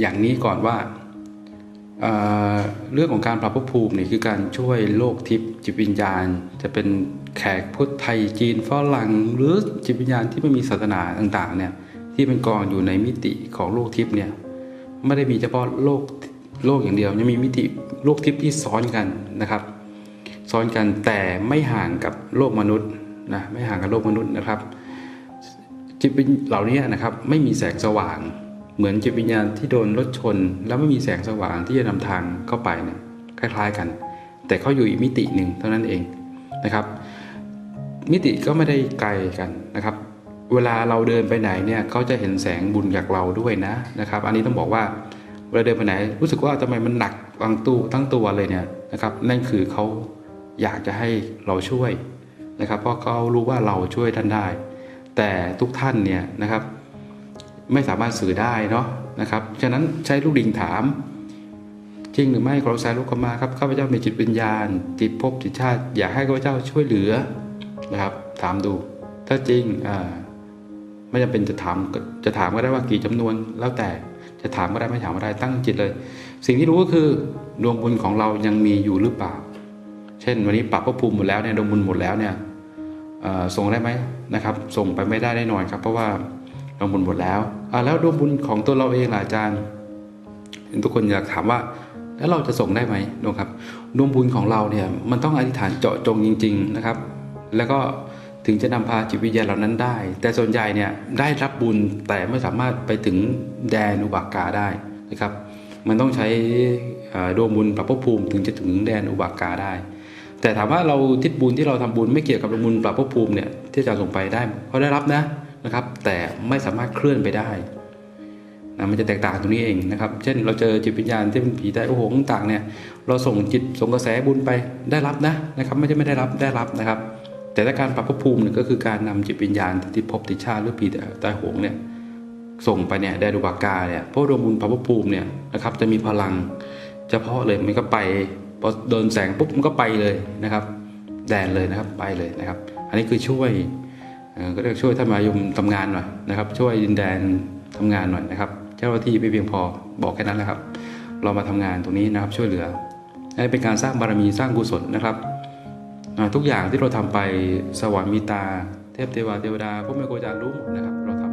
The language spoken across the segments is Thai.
อย่างนี้ก่อนว่าเเรื่องของการปรับภพภูมิเนี่ยคือการช่วยโลกทิพย์จิตวิญญาณ จะเป็นแขกพุทธไทยจีนฝรั่งหรือจิตวิญญาณที่ไม่มีศาสนาต่างๆเนี่ยที่เป็นกองอยู่ในมิติของโลกทิพย์เนี่ยไม่ได้มีเฉพาะโลกโลกอย่างเดียวยังมีมิติโลกทิพย์ที่ซ้อนกันนะครับ ซ้อนกันแต่ไม่ห่างกับโลกมนุษย์นะไม่ห่างกับโลกมนุษย์นะครับจิตวิญเหล่านี้นะครับไม่มีแสงสว่าง เหมือนจิตวิญญาณที่โดนรถชน แล้วไม่มีแสงสว่างที่จะนำทางเข้าไปเนี่ยคล้าย ๆกัน แต่เขาอยู่อีกมิติหนึ่งเท่านั้นเองนะครับ มิติก็ไม่ได้ไกลกันนะครับ เวลาเราเดินไปไหนเนี่ยเขาจะเห็นแสงบุญจากเราด้วยนะนะครับ อันนี้ต้องบอกว่าเวลาเดินไปไหน รู้สึกว่าทำไมมันหนักบางตู้ทั้งตัวเลยเนี่ยนะครับ นั่นคือเขาอยากจะให้เราช่วยนะครับ เพราะเขารู้ว่าเราช่วยท่านได้ แต่ทุกท่านเนี่ยนะครับ ไม่สามารถสื่อได้เนาะนะครับ ฉะนั้นใช้ลูกดิ่งถาม จริงหรือไม่กรสายลูกขมาครับข้าพเจ้ามีจิตวิญญาณ จิตภพจิตชาติ อยากให้ข้าพเจ้าช่วยเหลือนะครับ ถามดู ถ้าจริงอ่าไม่จำเป็นจะถามจะถามก็ได้ว่ากี่จำนวนแล้วแต่จะถามก็ได้ไม่ถามก็ได้ตั้งจิตเลย สิ่งที่รู้ก็คือดวงบุญของเรายังมีอยู่หรือเปล่า เช่น วันนี้ปรับภพภูมิหมดแล้วเนี่ยดวงบุญหมดแล้วเนี่ยส่งได้ไหมนะครับ ส่งไปไม่ได้แน่นอนครับ เพราะว่าดวงบุญหมดแล้ว แล้วดวงบุญของตัวเราเองล่ะอาจารย์ ทุกคนอยากถามว่า แล้วเราจะส่งได้ไหมดวงครับดวงบุญของเราเนี่ยมันต้องอธิษฐานเจาะจงจริง ๆนะครับ แล้วก็ถึงจะนำพาจิตวิญญาณเหล่านั้นได้ แต่ส่วนใหญ่เนี่ยได้รับบุญแต่ไม่สามารถไปถึงแดนอุบากกาได้นะครับ มันต้องใช้อ่อดวงบุญปรับภพภูมิถึงจะถึงแดนอุบากกาได้ แต่ถามว่าเราทิศบุญที่เราทำบุญไม่เกี่ยวกับดวงบุญปรับภพภูมิเนี่ยที่จะส่งไปได้เขาได้รับนะ นะครับ แต่ไม่สามารถเคลื่อนไปได้นะมันจะแตกต่างตรงนี้เองนะครับ เช่น เราเจอจิตวิญญาณที่เป็นผีใต้โอ้โหต่างเนี่ย เราส่งจิตส่งกระแสบุญไปได้รับนะนะครับไม่ใช่ไม่ได้รับได้รับนะครับ แต่ถ้าการปรับภพภูมิเนี่ยก็คือการนำจิตวิญญาณที่ภพติดชาติหรือผีใต้โหงเนี่ยส่งไปเนี่ยแดนอุบากาเนี่ยเพราะดวงบุญปรับภพภูมิเนี่ยนะครับจะมีพลัง เฉพาะเลยมันก็ไปพอโดนแสงปุ๊บมันก็ไปเลยนะครับ แดนเลยนะครับไปเลยนะครับ อันนี้คือช่วย ก็เรียกช่วยท่านมายมทำงานหน่อยนะครับ ช่วยดินแดนทำงานหน่อยนะครับ เจ้าหน้าที่ไม่เพียงพอบอกแค่นั้นแหละครับ เรามาทำงานตรงนี้นะครับช่วยเหลือให้เป็นการสร้างบารมีสร้างกุศลนะครับทุกอย่างที่เราทำไปสวรรค์มีตา เทพเทวาเทวดาพวกแม่โกจารรู้หมดนะครับเราทำ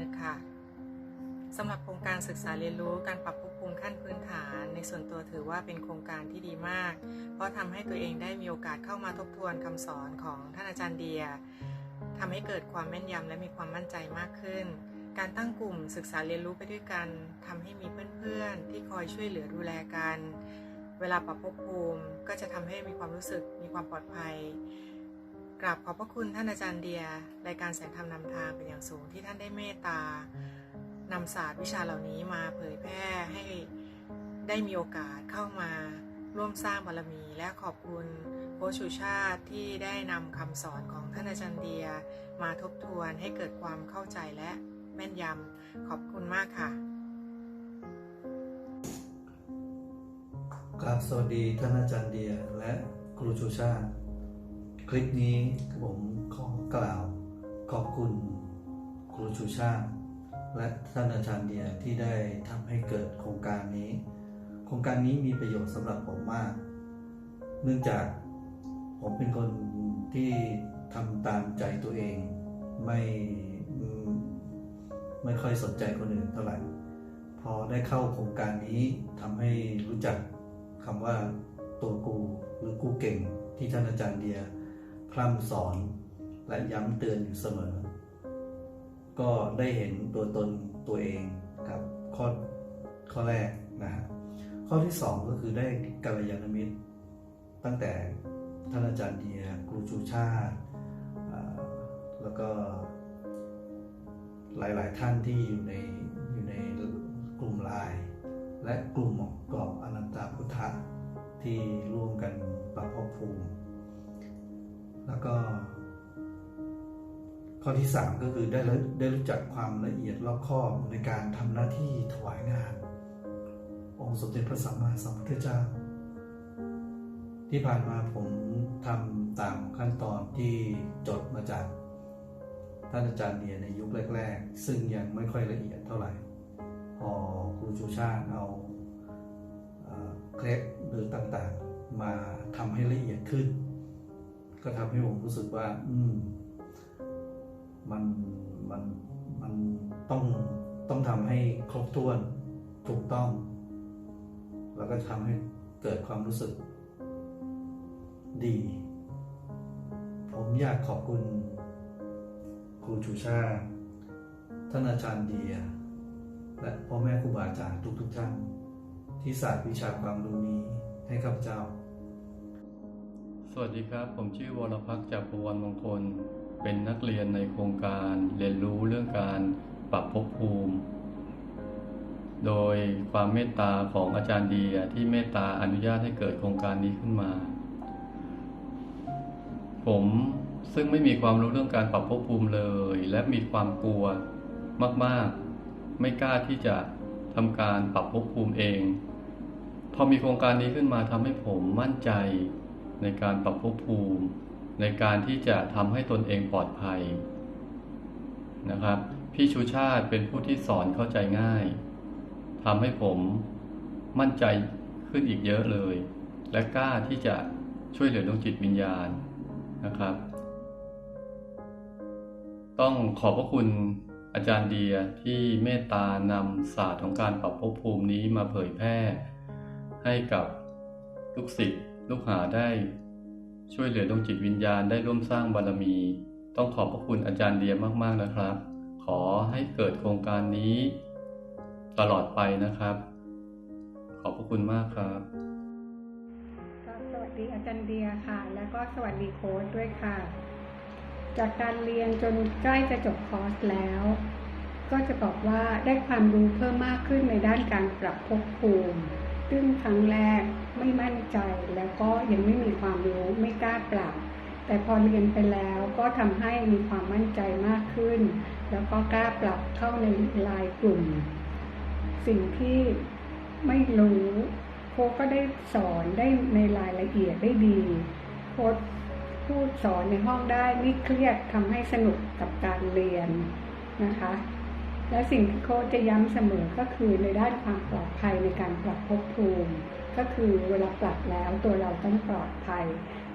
นึกค่ะสำหรับโครงการศึกษาเรียนรู้การปรับภพภูมิขั้นพื้นฐาน ในส่วนตัวถือว่าเป็นโครงการที่ดีมาก เพราะทำให้ตัวเองได้มีโอกาสเข้ามาทบทวนคำสอนของท่านอาจารย์เดียทำให้เกิดความแม่นยำและมีความมั่นใจมากขึ้น การตั้งกลุ่มศึกษาเรียนรู้ไปด้วยกันทำให้มีเพื่อนๆ ที่คอยช่วยเหลือดูแลกัน เวลาปรับภพภูมิก็จะทำให้มีความรู้สึกมีความปลอดภัย กราบขอบพระคุณท่านอาจารย์เดีย รายการแสงธรรมนำทางเป็นอย่างสูงที่ท่านได้เมตตานำศาสตร์วิชาเหล่านี้มาเผยแพร่ให้ได้มีโอกาสเข้ามาร่วมสร้างบารมี และขอบคุณโคชูชาติที่ได้นำคำสอนของท่านอาจารย์เดีย มาทบทวนให้เกิดความเข้าใจและแม่นยำขอบคุณมากค่ะกราบสวัสดีท่านอาจารย์เดียและครูชูชาติ ลิปนี้ผมขอกล่าวขอบคุณครูชูชาติ และท่านอาจารย์เดียที่ได้ทำให้เกิดโครงการนี้ โครงการนี้มีประโยชน์สำหรับผมมาก เนื่องจากผมเป็นคนที่ทำตามใจตัวเอง ไม่ไม่ค่อยสนใจคนอื่นเท่าไหร่ พอได้เข้าโครงการนี้ทำให้รู้จักคำว่าตัวกูหรือกูเก่งที่ท่านอาจารย์เดีย พร่ำสอนและย้ำเตือนอยู่เสมอ ก็ได้เห็นตัวตนตัวเองครับข้อข้อแรกนะฮะข้อที่สองก็คือได้กัลยาณมิตร ตั้งแต่ท่านอาจารย์เดียครูชูชาติแล้วก็หลาย ๆ ท่านที่อยู่ในอยู่ในกลุ่มไลน์และกลุ่มกรอบอนันตาพุทธะที่ร่วมกันปรับภพภูมิ แล้วก็ ข้อที่3ก็คือได้รู้ได้รู้จักความละเอียดรอบคอบในการทำหน้าที่ถวายงาน องค์สมเด็จพระสัมมาสัมพุทธเจ้า ที่ผ่านมาผมทำตามขั้นตอนที่จดมาจากท่านอาจารย์เดียในยุคแรก ๆ ซึ่งยังไม่ค่อยละเอียดเท่าไหร่ พอครูชูชาติเอาเอ่อเคล็ดหรือต่างๆ มาทำให้ละเอียดขึ้น ก็ทำให้ผมรู้สึกว่า อืม มันมันมันต้องต้องทำให้ครบถ้วนถูกต้อง แล้วก็ทำให้เกิดความรู้สึก ดี ผมอยากขอบคุณ ครูชูชาท่านอาจารย์เดีย และพ่อแม่ครูบาอาจารย์ทุกๆท่านที่ศาสตร์วิชาความรู้นี้ให้ข้าพเจ้า สวัสดีครับ ผมชื่อวรพักจากประวันมงคล เป็นนักเรียนในโครงการเรียนรู้เรื่องการปรับภพภูมิ โดยความเมตตาของอาจารย์เดียที่เมตตาอนุญาตให้เกิดโครงการนี้ขึ้นมา ผมซึ่งไม่มีความรู้เรื่องการปรับภพภูมิเลย และมีความกลัวมาก ๆ ไม่กล้าที่จะทำการปรับภพภูมิเอง พอมีโครงการนี้ขึ้นมาทำให้ผมมั่นใจ ในการปรับภพภูมิ ในการที่จะทำให้ตนเองปลอดภัยนะครับ พี่ชูชาติเป็นผู้ที่สอนเข้าใจง่ายทำให้ผมมั่นใจขึ้นอีกเยอะเลย และกล้าที่จะช่วยเหลือดวงจิตวิญญาณนะครับ ต้องขอบพระคุณอาจารย์เดียที่เมตตานำศาสตร์ของการปรับภพภูมินี้มาเผยแพร่ ให้กับลูกศิษย์ ลูกหาได้ช่วยเหลือดวงจิตวิญญาณได้ร่วมสร้างบารมี ต้องขอบพระคุณอาจารย์เดียมากๆนะครับ ขอให้เกิดโครงการนี้ ตลอดไปนะครับ ขอบพระคุณมากครับสวัสดีอาจารย์เดียค่ะ แล้วก็สวัสดีโค้ชด้วยค่ะ จากการเรียนจนใกล้จะจบคอร์สแล้ว ก็จะบอกว่าได้ความรู้เพิ่มมากขึ้นในด้านการปรับภพภูมิ ซึ่งครั้งแรกไม่มั่นใจแล้วก็ยังไม่มีความรู้ไม่กล้าปรับแต่พอเรียนไปแล้วก็ทำให้มีความมั่นใจมากขึ้น แล้วก็กล้าปรับเข้าในลน์กลุ่ม สิ่งที่ไม่รู้โค้ก็ได้สอนได้ในรายละเอียดได้ดีโค้พูดสอนในห้องได้ไม่เครียดทำให้สนุกกับการเรียนนะคะ และสิ่งที่โค้ชจะย้ำเสมอก็คือในด้านความปลอดภัยในการปรับภพภูมิ ก็คือเวลาปรับแล้วตัวเราต้องปลอดภัย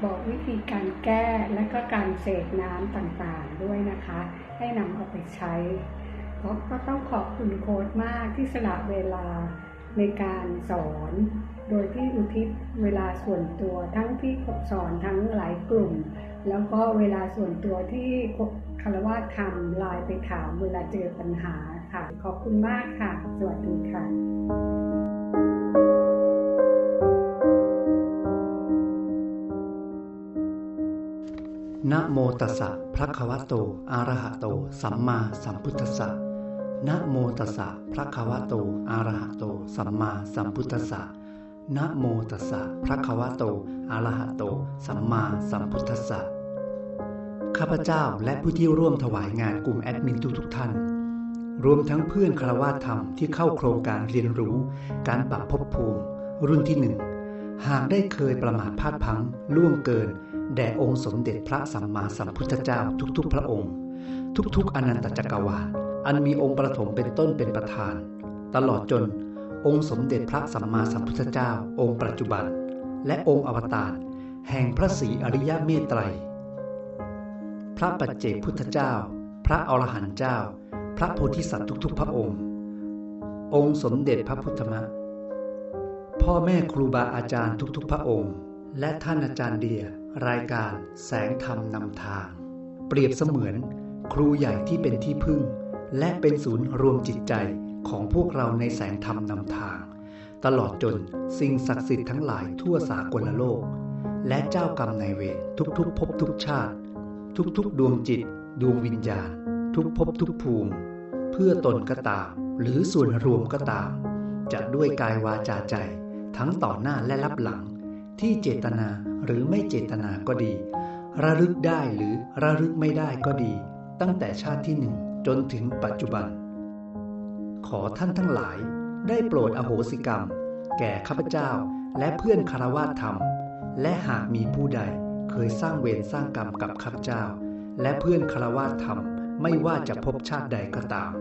บอกวิธีการแก้และก็การเสกน้ำต่างๆด้วยนะคะ ให้นำเอาไปใช้ก็ก็ต้องขอบคุณโค้ดมากที่สละเวลาในการสอน โดยที่อุทิศเวลาส่วนตัวทั้งที่สอนทั้งหลายกลุ่ม แล้วก็เวลาส่วนตัวที่ คารวะทำลน์ไปถามเวลาเจอปัญหาค่ะ ขอบคุณมากค่ะ สวัสดีค่ะนะโมตัสสะพระคะวะโต อะระหะโต สัมมาสัมพุทธัสสะนะโมตัสสะพระคะวะโต อะระหะโต สัมมาสัมพุทธัสสะนะโมตัสสะพระคะวะโต อะระหะโต สัมมาสัมพุทธัสสะ ข้าพเจ้าและผู้ที่ร่วมถวายงานกลุ่มแอดมินทุกทุกท่าน รวมทั้งเพื่อนคารวะธรรมที่เข้าโครงการเรียนรู้ การปรับภพภูมิ รุ่นที่หนึ่งหากได้เคยประมาทพลาดพังล่วงเกิน แด่องค์สมเด็จพระสัมมาสัมพุทธเจ้าทุกๆ พระองค์ ทุกๆ อนันตจักรวาลอันมีองค์ประถมเป็นต้นเป็นประธาน ตลอดจนองค์สมเด็จพระสัมมาสัมพุทธเจ้า องค์ปัจจุบัน และองค์อวตารแห่งพระศรีอริยเมตไตร พระปัจเจกพุทธเจ้า พระอรหันต์เจ้า พระโพธิสัตว์ทุกๆ พระองค์ องค์สมเด็จพระพุทธมะ พ่อแม่ครูบาอาจารย์ทุกๆ พระองค์ และท่านอาจารย์เดีย รายการแสงธรรมนำทาง เปรียบเสมือน ครูใหญ่ที่เป็นที่พึ่ง และเป็นศูนย์รวมจิตใจของพวกเราในแสงธรรมนำทาง ตลอดจนสิ่งศักดิ์สิทธิ์ทั้งหลายทั่วสากลโลก และเจ้ากรรมนายเวรทุกๆ ภพทุกชาติ ทุกๆ ดวงจิต ดวงวิญญาณ ทุกภพทุกภูมิ เพื่อตนก็ตาม หรือส่วนรวมก็ตาม จะด้วยกายวาจาใจ ทั้งต่อหน้าและรับหลัง ที่เจตนาหรือไม่เจตนาก็ดี ระลึกได้หรือระลึกไม่ได้ก็ดี ตั้งแต่ชาติที่หนึ่งจนถึงปัจจุบัน ขอท่านทั้งหลาย ได้โปรดอโหสิกรรม แก่ข้าพเจ้าและเพื่อนคารวะธรรม และหากมีผู้ใด เคยสร้างเวรสร้างกรรมกับข้าพเจ้า และเพื่อนคารวะธรรมไม่ว่าจะพบชาติใดก็ตาม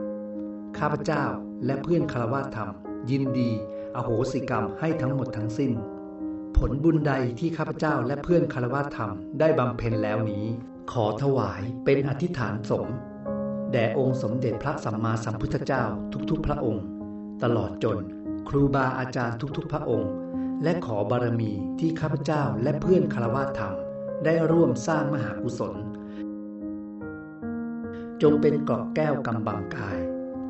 ข้าพเจ้าและเพื่อนคารวะธรรม ยินดีอโหสิกรรมให้ทั้งหมดทั้งสิ้น ผลบุญใดที่ข้าพเจ้าและเพื่อนคารวะธรรมได้บำเพ็ญแล้วนี้ ขอถวายเป็นอธิษฐานสงฆ์แด่องค์สมเด็จพระสัมมาสัมพุทธเจ้าทุกๆ พระองค์ ตลอดจนครูบาอาจารย์ทุกๆ พระองค์ และขอบารมีที่ข้าพเจ้าและเพื่อนคารวะธรรม ได้ร่วมสร้างมหากุศล จงเป็นเกราะแก้วกำบังกาย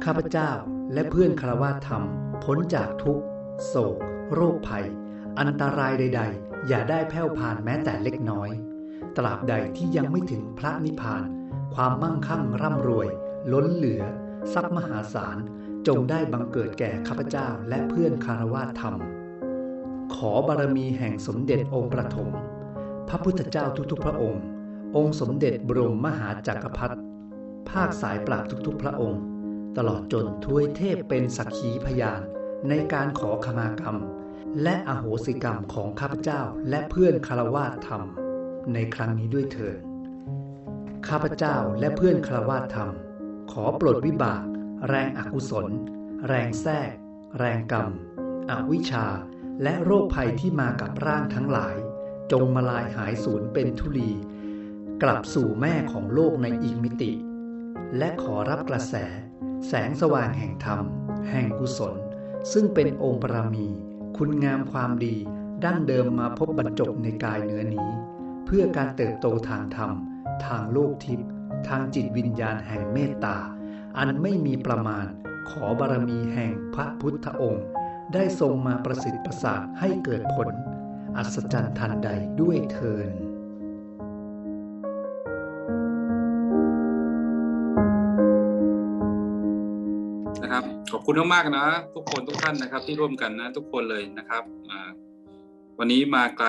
ข้าพเจ้าและเพื่อนคารวะธรรม พ้นจากทุกโศก โรคภัย อันตรายใด ๆ อย่าได้แผ่วผ่านแม้แต่เล็กน้อย ตราบใดที่ยังไม่ถึงพระนิพพาน ความมั่งคั่งร่ำรวย ล้นเหลือ ทรัพย์มหาศาล จงได้บังเกิดแก่ข้าพเจ้าและเพื่อนคารวะธรรม ขอบารมีแห่งสมเด็จองค์ประถม พระพุทธเจ้าทุกๆ พระองค์ องค์สมเด็จบรมมหาจักรพรรดิภาคสายปราบทุกๆ พระองค์ ตลอดจนทวยเทพเป็นสักขีพยานในการขอขมากรรม และอโหสิกรรมของข้าพเจ้าและเพื่อนคารวะธรรม ในครั้งนี้ด้วยเถิดข้าพเจ้าและเพื่อนคารวะธรรม ขอปลดวิบาก แรงอกุศล แรงแทรก แรงกรรม อวิชชา และโรคภัยที่มากับร่างทั้งหลาย จงมาลายหายสูญเป็นทุลี กลับสู่แม่ของโลกในอีกมิติ และขอรับกระแส แสงสว่างแห่งธรรม แห่งกุศล ซึ่งเป็นองค์ปรามี คุณงามความดีดั้งเดิมมาพบบรรจบในกายเนื้อนี้ เพื่อการเติบโตทางธรรม ทางโลกทิพย์ทางจิตวิญญาณแห่งเมตตา อันไม่มีประมาณ ขอบารมีแห่งพระพุทธองค์ ได้ทรงมาประสิทธิ์ประสาทให้เกิดผล อัศจรรย์ทันใดด้วยเทินนะครับ ขอบคุณมากๆนะ ทุกคนทุกท่านนะครับ ที่ร่วมกันนะทุกคนเลยนะครับวันนี้มาไกล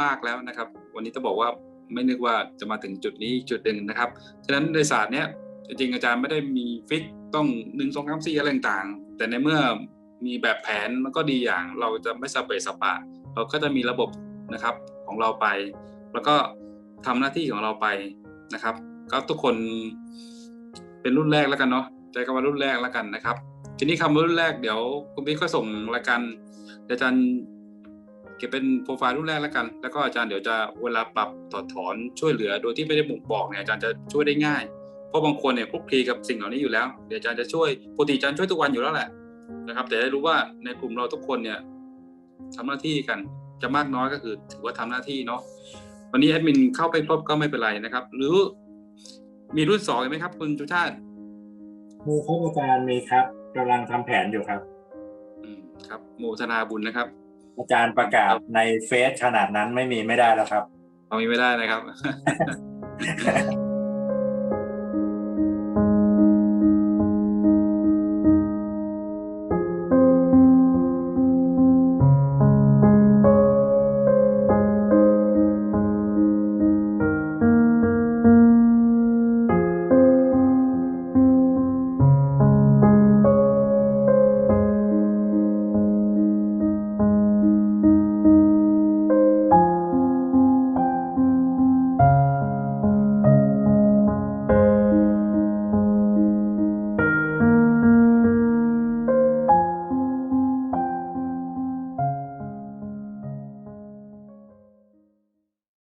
มากแล้วนะครับ วันนี้ต้องบอกว่าไม่นึกว่าจะมาถึงจุดนี้จุดหนึ่งนะครับฉะนั้นในศาสตร์เนี้ยจริงอาจารย์ไม่ได้มีฟิกต้องหนึ่งสองสามสี่อะไรต่างๆแต่ในเมื่อมีแบบแผนมันก็ดีอย่างเราจะไม่สเปซสปะ เราก็จะมีระบบนะครับของเราไป แล้วก็ทำหน้าที่ของเราไปนะครับ ก็ทุกคนเป็นรุ่นแรกแล้วกันเนาะใจคำว่ารุ่นแรกแล้วกันนะครับ ทีนี้คำว่ารุ่นแรกเดี๋ยวคุณพี่ก็ส่งรายการเดี๋ยวอาจารย์เก็บเป็นโปรไฟล์รุ่นแรกแล้วกัน แล้วก็อาจารย์เดี๋ยวจะเวลาปรับถอดถอนช่วยเหลือโดยที่ไม่ได้บ่งบอกเนี่ยอาจารย์จะช่วยได้ง่าย เพราะบางคนเนี่ยคลุกคลีกับสิ่งเหล่านี้อยู่แล้ว เดี๋ยวอาจารย์จะช่วยปกติอาจารย์ช่วยทุกวันอยู่แล้วแหละนะครับ แต่ได้รู้ว่าในกลุ่มเราทุกคนเนี่ย ทำหน้าที่กัน จะมากน้อยก็คือถือว่าทำหน้าที่เนาะวันนี้แอดมินเข้าไปครบก็ไม่เป็นไรนะครับ หรือมีรุ่นสองอีกไหมครับ คุณจุชาติมีครับอาจารย์มีครับกำลังทำแผนอยู่ครับ อืมครับ โมทนาบุญนะครับ อาจารย์ประกาศในเฟซขนาดนั้นไม่มีไม่ได้แล้วครับเอามีไม่ได้นะครับ